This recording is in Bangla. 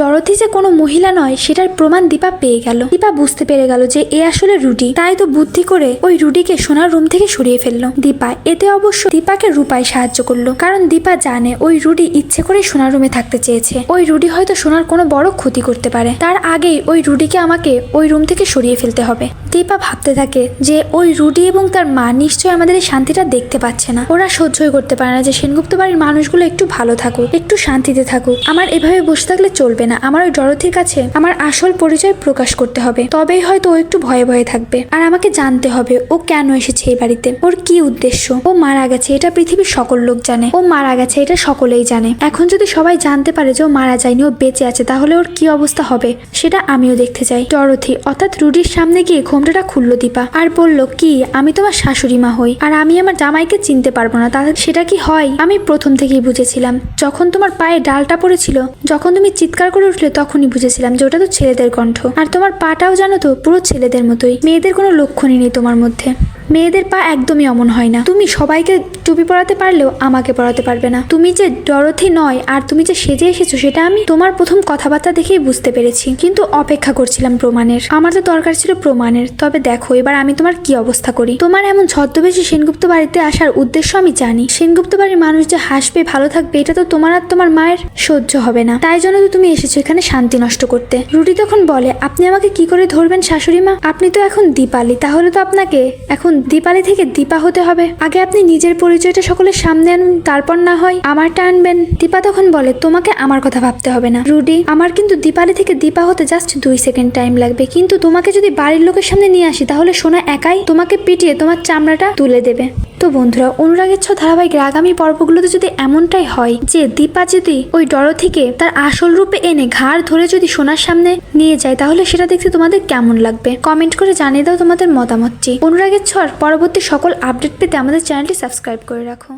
ডরথি যে কোনো মহিলা নয়, সেটার প্রমাণ দীপা পেয়ে গেল। দীপা বুঝতে পেরে গেল যে এ আসলে রুডি। তাই তো বুদ্ধি করে ওই রুডিকে সোনার রুম থেকে সরিয়ে ফেলল। দীপা, এতে অবশ্য দীপাকে রূপায় সাহায্য করল, কারণ দীপা জানে ওই রুডি ইচ্ছে করে সোনার রুমে থাকতে চেয়েছে। ওই রুডি হয়তো সোনার কোনো বড় ক্ষতি করতে পারে। তার আগেই ওই রুডিকে আমাকে ওই রুম থেকে সরিয়ে ফেলতে হবে। দীপা ভাবতে থাকে যে ওই রুডি এবং তার মা নিশ্চয়ই আমাদের এই শান্তিটা দেখতে পাচ্ছে না। ওরা সহ্যই করতে পারে না যে সেনগুপ্ত বাড়ির মানুষগুলো একটু ভালো থাকুক, একটু শান্তিতে থাকুক। আমার এভাবে বসে থাকলে চলবে না। আমার ওই ডরথির কাছে আমার আসল পরিচয় প্রকাশ করতে হবে। তবেই হয়তো ও একটু ভয়ে ভয়ে থাকবে। আর আমাকে জানতে হবে ও কেন এসেছে এই বাড়িতে? ওর কি উদ্দেশ্য? ও মারা গেছে, এটা পৃথিবীর সকল লোক জানে। ও মারা গেছে, এটা সকলেই জানে। এখন যদি সবাই জানতে পারে যে ও মারা যায়নি, ও বেঁচে আছে, তাহলে ওর কি অবস্থা হবে? সেটা আমিও দেখতে চাই। ডরথি, অর্থাৎ রুডির সামনে গিয়ে ঘোমটাটা খুললো দীপা আর বলল, কি, আমি তোমার শাশুড়ি মা হই আর আমি আমার জামাইকে চিনতে পারব না। তাহলে সেটা কি হয়? আমি প্রথম থেকেই বুঝেছিলাম, যখন তোমার পায়ে ডালটা পড়েছিল, যখন তুমি চিৎকার করে উঠলে তখনই বুঝেছিলাম যে ওটা তো ছেলেদের কণ্ঠ। আর তোমার পাটাও জানো তো, পুরো ছেলেদের মতোই। মেয়েদের কোনো লক্ষণই নেই তোমার মধ্যে। মেয়েদের পা একদমই অমন হয় না। তুমি সবাইকে টুপি পরাতে পারলেও আমাকে পরাতে পারবে না। তুমি যে ডরথি নয় আর তুমি যে সেজে এসেছ, সেটা আমি তোমার প্রথম কথাবার্তা দেখেই বুঝতে পেরেছি। কিন্তু অপেক্ষা করছিলাম প্রমাণের। আমার তো দরকার ছিল প্রমাণের। তবে দেখো, এবার আমি তোমার কি অবস্থা করি? তোমার এমন ছদ্মবেশী সেনগুপ্ত বাড়িতে আসার উদ্দেশ্য আমি জানি। সেনগুপ্ত বাড়ির মানুষ যে হাসবে, ভালো থাকবে, এটা তো তোমার আর তোমার মায়ের সহ্য হবে না। তাই জন্য তো তুমি এসেছ এখানে শান্তি নষ্ট করতে। রুটি তখন বলে, আপনি আমাকে কি করে ধরবেন শাশুড়ি মা? আপনি তো এখন দীপালি, তাহলে তো আপনাকে এখন দীপালি থেকে দীপা হতে হবে। আগে আপনি নিজের পরিচয়টা সকলের সামনে আনুন, তারপর না হয় আমারটা আনবেন। দীপা তখন বলে, তোমাকে আমার কথা ভাবতে হবে না। রুডি, আমার কিন্তু দীপালি থেকে দীপা হতে জাস্ট দুই সেকেন্ড টাইম লাগবে। কিন্তু তোমাকে যদি বাড়ির লোকের সামনে নিয়ে আসি, তাহলে সোনা একাই তোমাকে পিটিয়ে তোমার চামড়াটা তুলে দেবে। তো বন্ধুরা, অনুরাগের ছ ধারাবাহিক আগামী পর্বগুলোতে যদি এমনটাই হয় যে দীপা যদি ওই ডর থেকে তার আসল রূপে এনে ঘাড় ধরে যদি সোনার সামনে নিয়ে যায়, তাহলে সেটা দেখতে তোমাদের কেমন লাগবে? কমেন্ট করে জানিয়ে দাও তোমাদের মতামতটি। অনুরাগের ছর পরবর্তী সকল আপডেট পেতে আমাদের চ্যানেলটি সাবস্ক্রাইব করে রাখো।